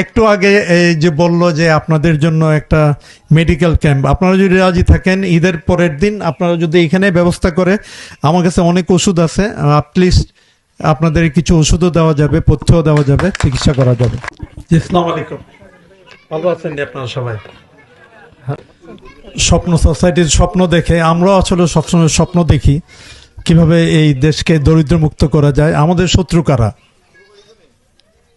একটু আগে এই যে বলল যে আপনাদের জন্য একটা মেডিকেল ক্যাম্প আপনারা যদি রাজি থাকেন ঈদের পরের দিন আপনারা যদি এখানে ব্যবস্থা করে আমার কাছে অনেক ওষুধ আছে প্লিজ আপনাদের কিছু ওষুধও দেওয়া যাবে পথ্যও দেওয়া যাবে চিকিৎসা করা যাবে। জি, আসসালামু আলাইকুম। ভালো আছেন আপনারা সবাই? স্বপ্ন সোসাইটির স্বপ্ন দেখে আমরাও আসলে সবসময় স্বপ্ন দেখি কীভাবে এই দেশকে দরিদ্র মুক্ত করা যায়। আমাদের শত্রু কারা?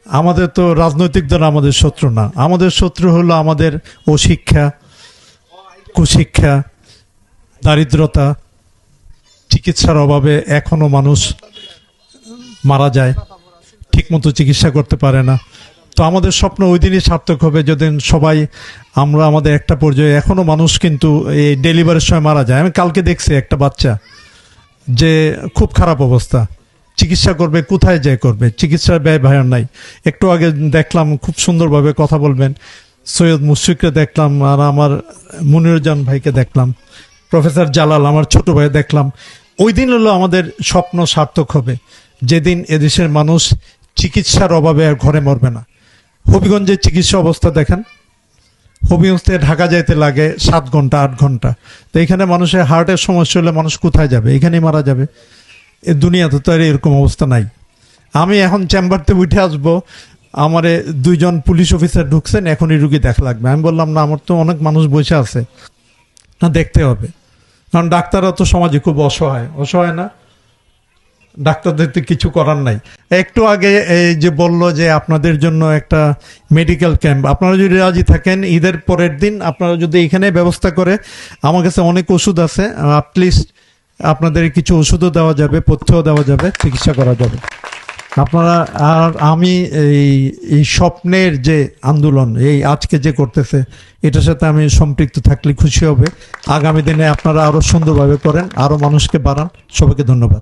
আমাদের তো রাজনৈতিক দল আমাদের শত্রু না। আমাদের শত্রু হলো আমাদের অশিক্ষা, কুশিক্ষা, দারিদ্রতা, চিকিৎসার অভাবে এখনও মানুষ মারা যায়, ঠিকমতো চিকিৎসা করতে পারে না। তো আমাদের স্বপ্ন ওই দিনই সার্থক হবে যেদিন সবাই আমরা আমাদের একটা পর্যায়ে এখনও মানুষ কিন্তু এই ডেলিভারির সময় মারা যায়। আমি কালকে দেখছি একটা বাচ্চা যে খুব খারাপ অবস্থা। চিকিৎসা করবে, কোথায় যায় করবে? চিকিৎসার ব্যয় ভায়ার নাই। একটু আগে দেখলাম, খুব সুন্দরভাবে কথা বলবেন। সৈয়দ মুশফিককে দেখলাম আর আমার মুনিরুজ্জান ভাইকে দেখলাম। প্রফেসর জালাল, আমার ছোট ভাই দেখলাম। ওই দিন হলো আমাদের স্বপ্ন সার্থক হবে। যেদিন এদেশের মানুষ চিকিৎসার অভাবে আর ঘরে মরবে না। হবিগঞ্জের চিকিৎসা অবস্থা দেখেন। হবিগঞ্জ থেকে ঢাকা যাইতে লাগে সাত ঘণ্টা, আট ঘণ্টা। তো এখানে মানুষের হার্টের সমস্যা হলে মানুষ কোথায় যাবে? এখানেই মারা যাবে। এ দুনিয়াতে তো আর এরকম অবস্থা নাই। আমি এখন চেম্বারতে উঠে আসব, আমারে দুইজন পুলিশ অফিসার ঢুকছেন, এখনই রুগী দেখা লাগবে। আমি বললাম, না, আমার তো অনেক মানুষ বসে আছে, না, দেখতে হবে। কারণ ডাক্তাররা তো সমাজে খুব অসহায়। অসহায় না, ডাক্তারদের তো কিছু করার নাই। একটু আগে এই যে বলল যে আপনাদের জন্য একটা মেডিকেল ক্যাম্প আপনারা যদি রাজি থাকেন, ঈদের পরের দিন আপনারা যদি এখানে ব্যবস্থা করে, আমার কাছে অনেক ওষুধ আছে প্লিজ আপনাদের কিছু ওষুধও দেওয়া যাবে, পথ্যও দেওয়া যাবে, চিকিৎসা করা যাবে। আপনারা আর আমি এই এই স্বপ্নের যে আন্দোলন, এই আজকে যে করতেছে, এটার সাথে আমি সম্পৃক্ত থাকলে খুশি হবে। আগামী দিনে আপনারা আরও সুন্দরভাবে করেন আরও মানুষকে বাড়ান। সবাইকে ধন্যবাদ।